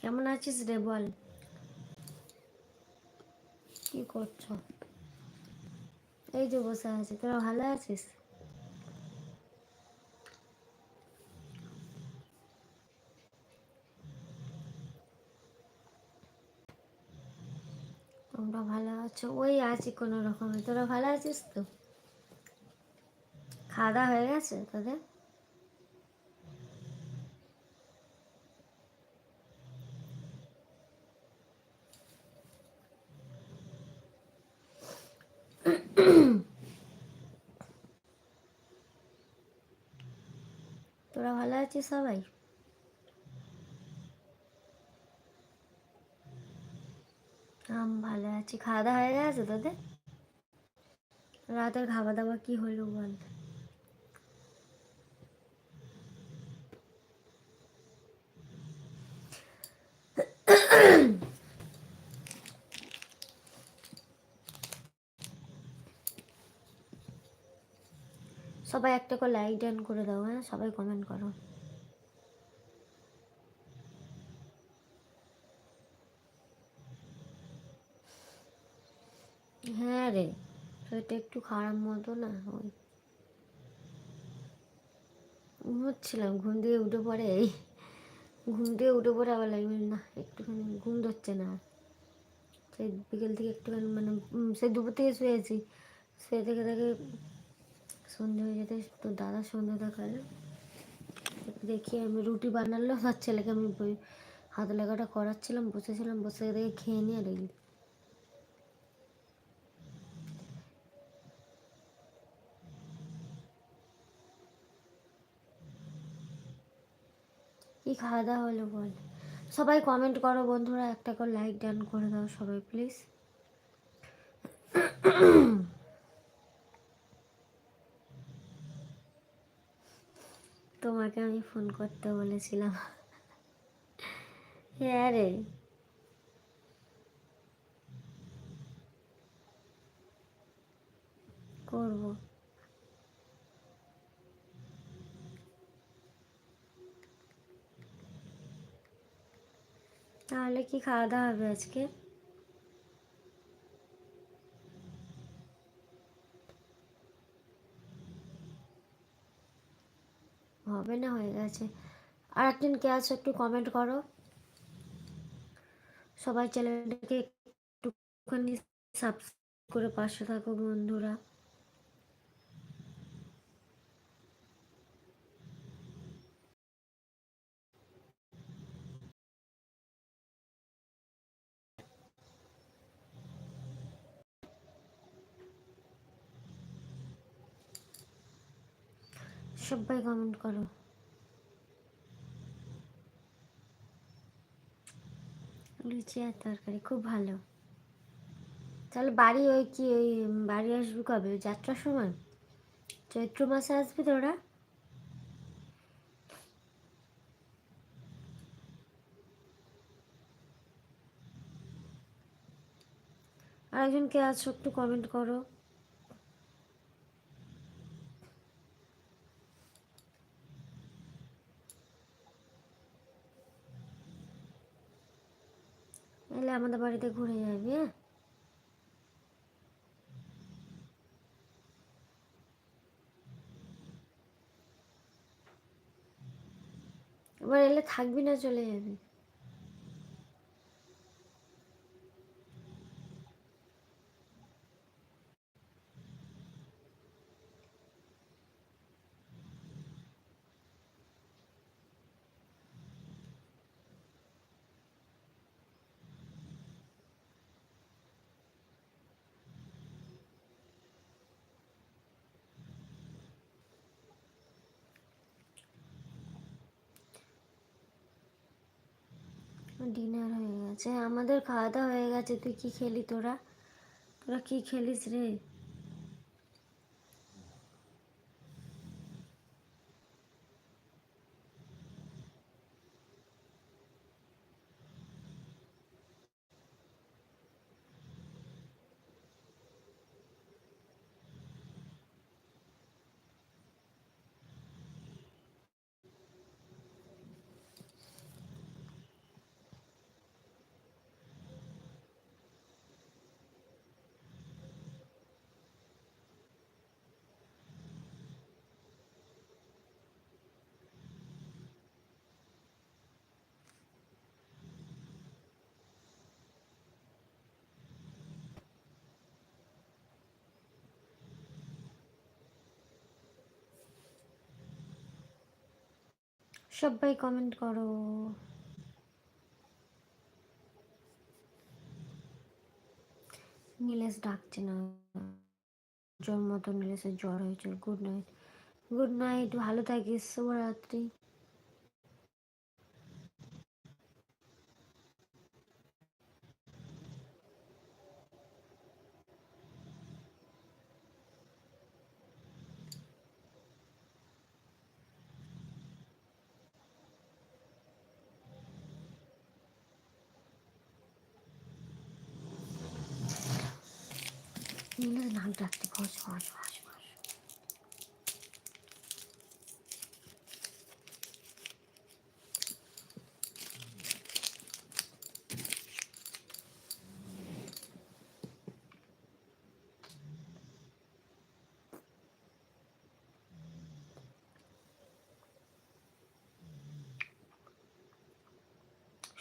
কেমন আছিস রে বল? কি করছ? এই যে বসে আছি, তোরা ভালো আছিস? তোমরা ভালো আছো? ওই আছি কোনো রকমে। তোরা ভালো আছিস তো? খাওয়া দাওয়া হয়ে গেছে তোদের তোরা ভালো আছে সবাই? আম, ভালো আছি। খাওয়া দাওয়া হয়ে গেছে তোদের? রাতের খাওয়া দাওয়া কি হলো বল? সবাই একটা করে লাইক ডান করে দাও হ্যাঁ? সবাই কমেন্ট করো। হ্যাঁ রে, শরীরটা একটু খারাপ মতো না ওই। ঘুমোচ্ছিলাম, ঘুম দিয়ে উঠে এই। ঘুম দিয়ে উঠে পড়ে আবার লাগবে না, একটুখানি ঘুম ধরছে না। সেই বিকেল থেকে একটুখানি মানে সেই দুপুর থেকে শুয়েছি। শুয়ে থেকে থেকে সন্ধে হয়ে যেতে, তো দাদা সন্ধে দেখাল। দেখি আমি রুটি বানালো, আর ছেলেকে আমি বই, হাত লাগাটা করাচ্ছিলাম, বসেছিলাম, বসে দেখে খেয়ে নিয়ে দেখি। কি খাওয়া দাওয়া হলো বল? সবাই কমেন্ট করো বন্ধুরা, একটা করে লাইক ডান করে দাও সবাই প্লিজ তোমাকে আমি ফোন করতে বলেছিলাম। হ্যাঁ রে করব। তাহলে কি খাওয়া দাওয়া হবে আজকে? হবে না? হয়ে গেছে। আর একদিন কে আছে একটু কমেন্ট করো। সবাই চ্যানেলটাকে একটুখানি সাবস্ক্রাইব করে পাশে থাকো বন্ধুরা। সবাই কমেন্ট করো। লুচি আর তরকারি, খুব ভালো। তাহলে বাড়ি ওই কি ওই বাড়ি আসবি কবে? যাত্রার সময়? চৈত্র মাসে আসবি তোরা? আর একজন কে আছো একটু কমেন্ট করো। এলে আমাদের বাড়িতে ঘুরে যাবি হ্যাঁ? এবার এলে থাকবি না চলে যাবি। ডিনার হয়ে গেছে। আমাদের খাওয়া দাওয়া হয়ে গেছে। তুই কি খেলি তোরা? তোরা কি খেলিস রে? সবাই কমেন্ট করো। নীলেশ ডাকছে না। জ্বর মতো নীলেশের জ্বর হয়েছে গুড নাইট গুড নাইট ভালো থাকিস, শুভরাত্রি। নীলেশ নাক ডাকতে boss boss boss boss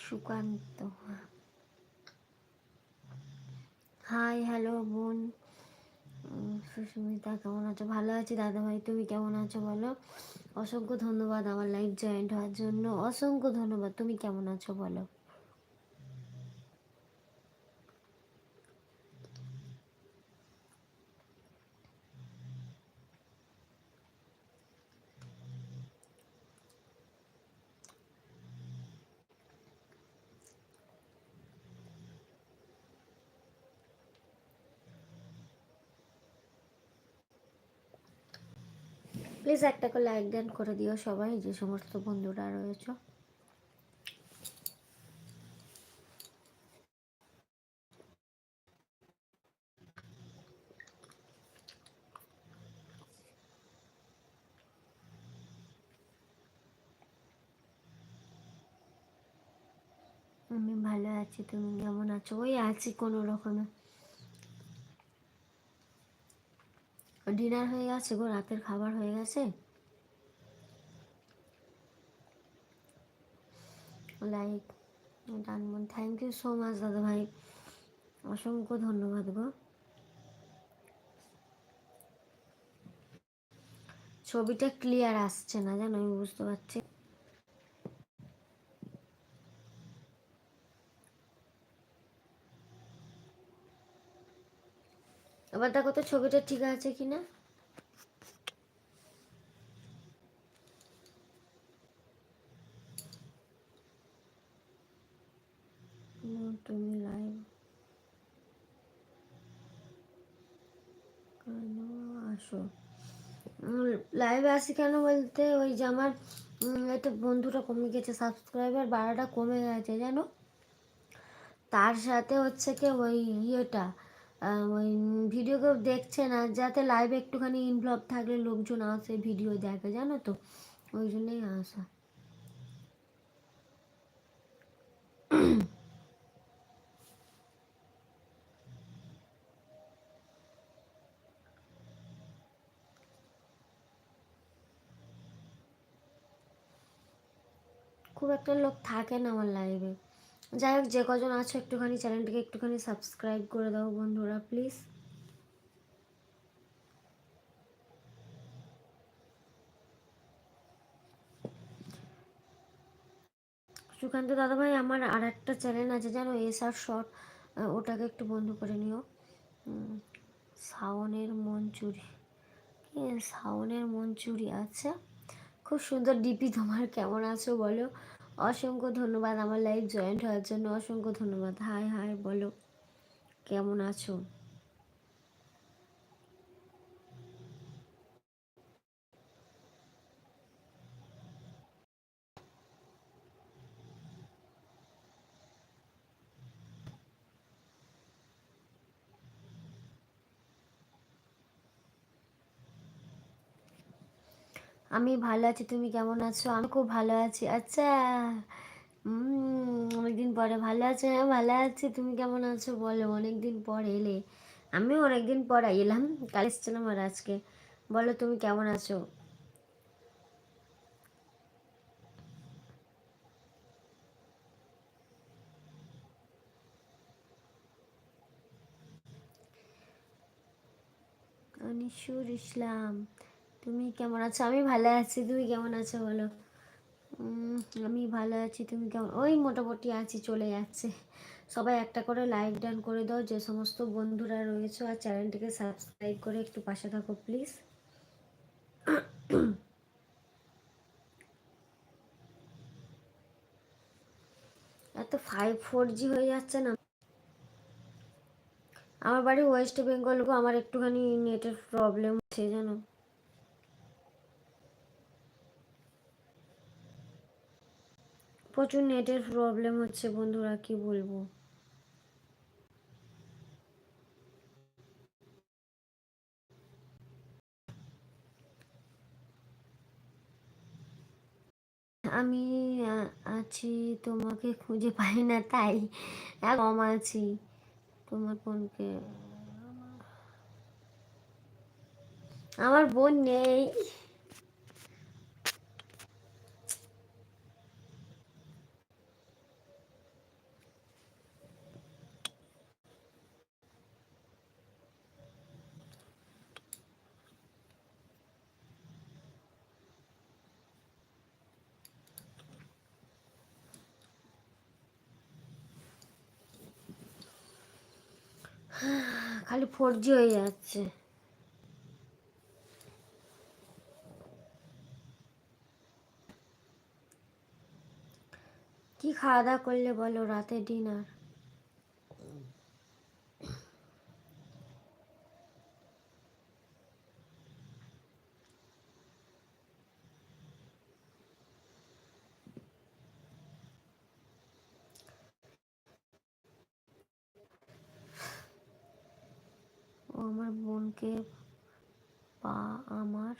Sukanta hi hello বোন সুস্মিতা, কেমন আছো? ভালো আছি। দাদাভাই, তুমি কেমন আছো বলো? অসংখ্য ধন্যবাদ আমার লাইফ জয়েন্ট হওয়ার জন্য। অসংখ্য ধন্যবাদ। তুমি কেমন আছো বলো? প্লিজ একটা করে লাইক ডান করে দিও সবাই, যে সমস্ত বন্ধুরা রয়েছে। আমি ভালো আছি, তুমি কেমন আছো? ওই আছি কোনো রকমে। ডিনার হয়ে গেছে গো, রাতের খাবার হয়ে গেছে। লাইক ডানমন থ্যাংক ইউ সো মাচ দাদা ভাই। অসংখ্য ধন্যবাদ গো। ছবিটা ক্লিয়ার আসছে না, জানো, আমি বুঝতে পারছি। এবার দেখো তো ছবিটা ঠিক আছে কিনা? না, তুমি লাইভ কেন? আসো। লাইভে আসি কেন বলতে? ওই যে আমার একটা বন্ধুটা কমে গেছে সাবস্ক্রাইবার বারোটা কমে গেছে জানো? তার সাথে হচ্ছে কি ওই ইয়েটা ওই ভিডিও কেউ দেখছে না, যাতে লাইভে একটুখানি ইনভলভ থাকলে লোকজন আসে ভিডিও দেখে, জানো তো? ওই জন্যই আসা। খুব একটা লোক থাকে না আমার লাইভে যাই হোক, যে কজন আছো একটুখানি চ্যানেলটিকে একটুখানি সাবস্ক্রাইব করে দাও বন্ধুরা প্লিজ সুকান্ত দাদাভাই, আমার আর একটা চ্যানেল আছে, জানো এস আর শর্ট ওটাকে একটু বন্ধ করে নিও। শাওনের মন চুরি শাওনের মন আচ্ছা খুব সুন্দর ডিপি তোমার কেমন আছো বলো? অসংখ্য ধন্যবাদ আমার লাইভ জয়েন্ট হওয়ার জন্য। অসংখ্য ধন্যবাদ। হাই হাই বলো। কেমন আছো? আমি ভালো আছি, তুমি কেমন আছো? আমি খুব ভালো আছি। আচ্ছা অনেকদিন পরে ভালো আছো? হ্যাঁ ভালো আছি। তুমি কেমন আছো? বলো, অনেকদিন পর এলে। আমিও অনেকদিন পর এলাম। কাল এসেছিলাম আর আজকে। বলো, তুমি কেমন আছো? অনিশুর ইসলাম। তুমি কেমন আছো? আমি ভালো আছি, তুমি কেমন আছো বলো? আমি ভালো আছি, তুমি কেমন? ওই মোটামুটি আছি, চলে যাচ্ছে। সবাই একটা করে লাইক ডান করে দাও, যে সমস্ত বন্ধুরা রয়েছে, আর চ্যানেলটিকে সাবস্ক্রাইব করে একটু পাশে থাকো প্লিজ এত ফাইভ ফোর জি হয়ে যাচ্ছে না। আমার বাড়ি ওয়েস্ট বেঙ্গল গো, আমার একটুখানি নেটের প্রবলেম হচ্ছে, জানো? প্রচুর নেটের প্রবলেম হচ্ছে বন্ধুরা, কি বলব? আমি আছি, তোমাকে খুঁজে পাই না, তাই কম আছি। তোমার বোনকে, আমার বোন নেই। খালি ফোর জি হয়ে যাচ্ছে। কি খাওয়া দাওয়া করলে বলো রাতে ডিনার ও বোনকে পা আমার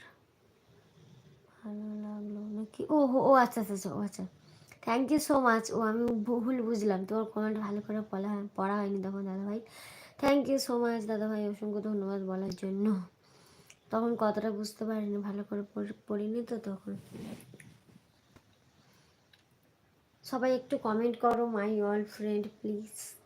ভালো লাগল। নাকি? ও ও আচ্ছা আচ্ছা আচ্ছা ও আচ্ছা। থ্যাংক ইউ সো মাচ ও, আমি ভুল বুঝলাম। তোমার কমেন্ট ভালো করে পড়া পড়া হয়নি তখন দাদাভাই। থ্যাংক ইউ সো মাচ দাদাভাই। অসংখ্য ধন্যবাদ বলার জন্য। তখন কতটা বুঝতে পারিনি, ভালো করে পড়- পড়িনি তো তখন। সবাই একটু কমেন্ট করো my all friend please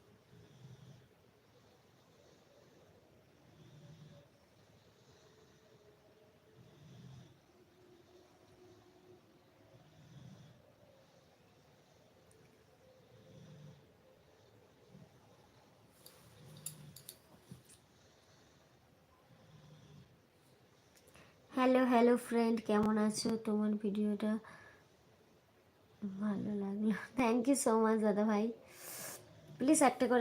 hello hello friend কেমন আছো? তোমার ভিডিওটা ভালো লাগল। থ্যাংক ইউ সো মাচ দাদা ভাই প্লিজ একটা করে